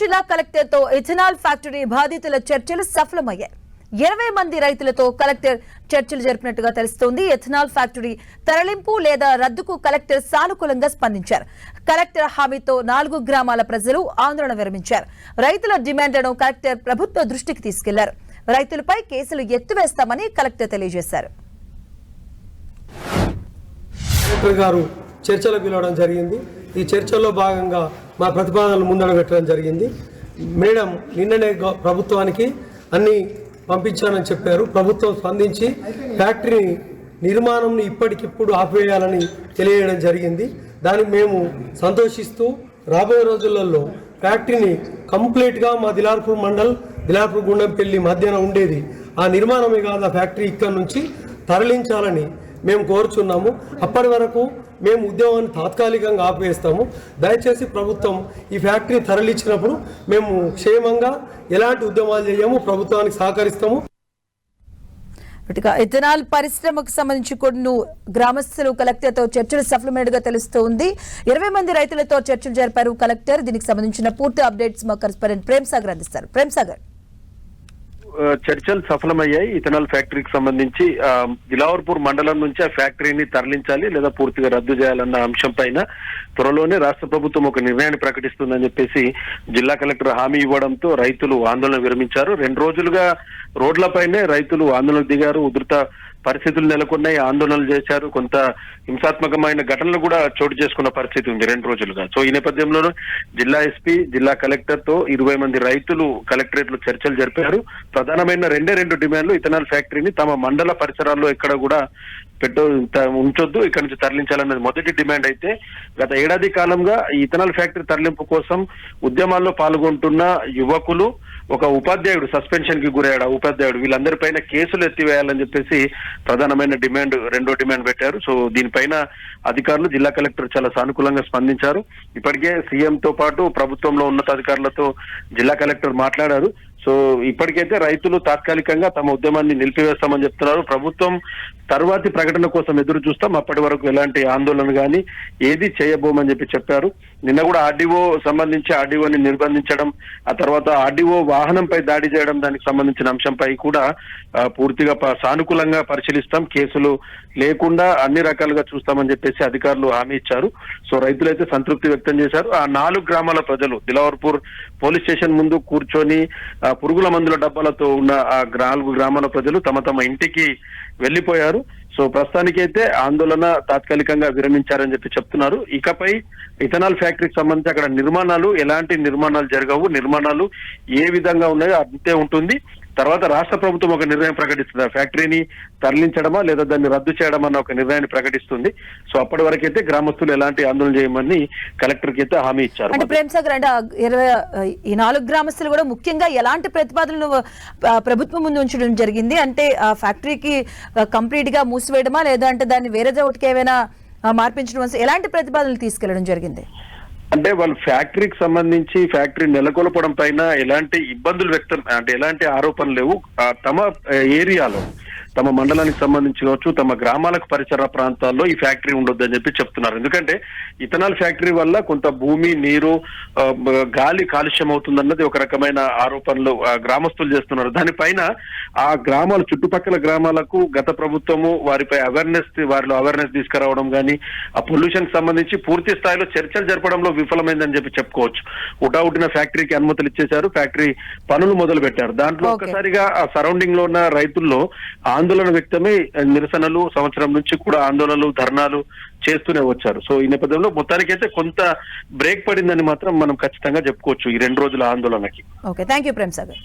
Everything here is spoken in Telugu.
జిల్లా కలెక్టర్తో ఇథనాల్ ఫ్యాక్టరీ బాధితుల చర్చలు సఫలమయ్యాయి. ఇరవై మంది రైతులతో కలెక్టర్ చర్చలు జరిపినట్టుగా తెలుస్తోంది. ఎథనాల్ ఫ్యాక్టరీ తరలింపు లేదా రద్దుకు కలెక్టర్ సానుకూలంగా స్పందించారు. కలెక్టర్ హామీతో నాలుగు గ్రామాల ప్రజలు ఆందోళన విరమించారు. రైతుల డిమాండ్లను కలెక్టర్ ప్రభుత్వ దృష్టికి తీసుకెళ్ళారు. రైతులపై కేసులు ఎత్తివేస్తామని కలెక్టర్ తెలియజేశారు. కలెక్టర్ గారు చర్చలకు పిలవడం జరిగింది. ఈ చర్చల్లో భాగంగా మా ప్రతిపాదనలు ముందడబెట్టడం జరిగింది. మేడం నిన్ననే ప్రభుత్వానికి అన్ని పంపించానని చెప్పారు. ప్రభుత్వం స్పందించి ఫ్యాక్టరీ నిర్మాణం ఇప్పటికిప్పుడు ఆపివేయాలని తెలియజేయడం జరిగింది. దానికి మేము సంతోషిస్తూ రాబోయే రోజులలో ఫ్యాక్టరీని కంప్లీట్గా మా దిలార్పూర్ మండల్ దిలార్పూర్ గుండంపల్లి మధ్యన ఉండేది. ఆ నిర్మాణమే కాదు ఆ ఫ్యాక్టరీ ఇక్కడ నుంచి తరలించాలని మేము కోరుచున్నాము. అప్పటి వరకు మేము ఉద్యమాన్ని తాత్కాలికంగా ఆపివేస్తాము దయచేసి ప్రభుత్వం ఈ ఫ్యాక్టరీ తరలిచ్చినప్పుడు మేము క్షేమంగా ఎలాంటి ఉద్యమాలు చేయము ప్రభుత్వానికి సహకరిస్తాము. ఇథనాల్ పరిశ్రమకు సంబంధించి కొన్ని గ్రామస్తులు కలెక్టర్తో చర్చలు చర్చలు తెలుస్తూ ఉంది ఇరవై మంది రైతులతో చర్చలు జరిపారు కలెక్టర్. దీనికి సంబంధించిన పూర్తి అప్డేట్స్ మా కరెస్పాండెంట్ ప్రేమ్ సాగర్ అందిస్తారు. ప్రేమ్ సాగర్. చర్చలు సఫలమయ్యాయి. ఇథనాల్ ఫ్యాక్టరీకి సంబంధించి దిలావర్పూర్ మండలం నుంచి ఆ ఫ్యాక్టరీని తరలించాలి లేదా పూర్తిగా రద్దు చేయాలన్న అంశం పైన త్వరలోనే రాష్ట్ర ప్రభుత్వం ఒక నిర్ణయాన్ని ప్రకటిస్తుందని చెప్పేసి జిల్లా కలెక్టర్ హామీ ఇవ్వడంతో రైతులు ఆందోళన విరమించారు. రెండు రోజులుగా రోడ్లపైనే రైతులు ఆందోళన దిగారు. ఉధృత పరిస్థితులు నెలకొన్నాయి ఆందోళనలు చేశారు. కొంత హింసాత్మకమైన ఘటనలు కూడా చోటు చేసుకున్న పరిస్థితి ఉంది రెండు రోజులుగా. సో ఈ నేపథ్యంలోనూ జిల్లా ఎస్పీ జిల్లా కలెక్టర్తో ఇరవై మంది రైతులు కలెక్టరేట్లో చర్చలు జరిపారు. ప్రధానమైన రెండే రెండు డిమాండ్లు ఇథనాల్ ఫ్యాక్టరీని తమ మండల పరిసరాల్లో ఎక్కడ కూడా పెట్రోల్ త- ఉంచొద్దు ఇక్కడ నుంచి తరలించాలన్నది మొదటి డిమాండ్ అయితే గత ఏడాది కాలంగా ఈ ఇథనాల్ ఫ్యాక్టరీ తరలింపు కోసం ఉద్యమాల్లో పాల్గొంటున్న యువకులు ఒక ఉపాధ్యాయుడు సస్పెన్షన్కి గురయ్యాడు. ఆ ఉపాధ్యాయుడు వీళ్ళందరిపైన కేసులు ఎత్తివేయాలని చెప్పేసి ప్రధానమైన డిమాండ్ రెండో డిమాండ్ పెట్టారు. సో దీనిపైన అధికారులు జిల్లా కలెక్టర్ చాలా సానుకూలంగా స్పందించారు. ఇప్పటికే సీఎం తో పాటు ప్రభుత్వంలో ఉన్నతాధికారులతో జిల్లా కలెక్టర్ మాట్లాడారు. సో ఇప్పటికైతే రైతులు తాత్కాలికంగా తమ ఉద్యమాన్ని నిలిపివేస్తామని చెప్తున్నారు. ప్రభుత్వం తర్వాతి ప్రకటన కోసం ఎదురు చూస్తాం. అప్పటి వరకు ఎలాంటి ఆందోళన కానీ ఏది చేయబోమని చెప్పి చెప్పారు. నిన్న కూడా ఆర్డీఓ సంబంధించి ఆర్డీఓని నిర్బంధించడం ఆ తర్వాత ఆర్డీఓ వాహనంపై దాడి చేయడం దానికి సంబంధించిన అంశంపై కూడా పూర్తిగా ప- సానుకూలంగా పరిశీలిస్తాం. కేసులు లేకుండా అన్ని రకాలుగా చూస్తామని చెప్పేసి అధికారులు హామీ ఇచ్చారు. సో రైతులైతే సంతృప్తి వ్యక్తం చేశారు. ఆ నాలుగు గ్రామాల ప్రజలు దిలవర్పూర్ పోలీస్ స్టేషన్ ముందు కూర్చొని పురుగుల మందుల డబ్బాలతో ఉన్న ఆ నాలుగు గ్రామాల ప్రజలు తమ తమ ఇంటికి వెళ్ళిపోయారు సో ప్రస్తుతానికైతే ఆందోళన తాత్కాలికంగా విరమించారని చెప్పి చెప్తున్నారు. ఇకపై ఇథనాల్ ఫ్యాక్టరీకి సంబంధించి అక్కడ నిర్మాణాలు ఎలాంటి నిర్మాణాలు జరగవు నిర్మాణాలు ఏ విధంగా ఉన్నాయో అంతే ఉంటుంది. తర్వాత రాష్ట్ర ప్రభుత్వం ఒక నిర్ణయం ప్రకటిస్తుంది. ఆ ఫ్యాక్టరీని తరలించడమా లేదా దాన్ని రద్దు చేయడమా అన్న ఒక నిర్ణయాన్ని ప్రకటిస్తుంది. సో అప్పటి వరకైతే గ్రామస్తులు ఎలాంటి ఆందోళన చేయమని కలెక్టర్కి అయితే హామీ ఇచ్చారు. అంటే ప్రేమ్ సాగర్ అంటే ఇరవై ఈ నాలుగు గ్రామస్తులు కూడా ముఖ్యంగా ఎలాంటి ప్రతిపాదనలు ప్రభుత్వం ముందు ఉంచడం జరిగింది? అంటే ఆ ఫ్యాక్టరీకి కంప్లీట్గా మూసివేయడమా లేదా అంటే దాన్ని వేరే చోటుకి ఏమైనా మార్పించడం? ఎలాంటి ప్రతిపాదనలు తీసుకెళ్ళడం జరిగింది? అంటే వాళ్ళు ఫ్యాక్టరీకి సంబంధించి ఫ్యాక్టరీ నెలకొల్పడం పైన ఎలాంటి ఇబ్బందులు వ్యక్తం అంటే ఎలాంటి ఆరోపణలు లేవు. తమ ఏరియాలో తమ మండలానికి సంబంధించి కావచ్చు తమ గ్రామాలకు పరిసర ప్రాంతాల్లో ఈ ఫ్యాక్టరీ ఉండొద్దు అని చెప్పి చెప్తున్నారు. ఎందుకంటే ఇథనాల్ ఫ్యాక్టరీ వల్ల కొంత భూమి నీరు గాలి కాలుష్యం అవుతుందన్నది ఒక రకమైన ఆరోపణలు గ్రామస్తులు చేస్తున్నారు. దానిపైన ఆ గ్రామాల చుట్టుపక్కల గ్రామాలకు గత ప్రభుత్వము వారిపై అవేర్నెస్ వారిలో అవేర్నెస్ తీసుకురావడం కానీ ఆ పొల్యూషన్ సంబంధించి పూర్తి స్థాయిలో చర్చలు జరపడంలో విఫలమైందని చెప్పి చెప్పుకోవచ్చు. ఉటావుటిన ఫ్యాక్టరీకి అనుమతులు ఇచ్చేశారు ఫ్యాక్టరీ పనులు మొదలు పెట్టారు దాంట్లో. ఒక్కసారిగా ఆ సరౌండింగ్లో ఉన్న రైతుల్లో ఆందోళన వ్యక్తమే నిరసనలు సంవత్సరం నుంచి కూడా ఆందోళనలు ధర్నాలు చేస్తూనే వచ్చారు. సో ఈ నేపథ్యంలో మొత్తానికైతే కొంత బ్రేక్ పడిందని మాత్రం మనం ఖచ్చితంగా చెప్పుకోవచ్చు ఈ రెండు రోజుల ఆందోళనకి. Okay thank you Prem Sagar.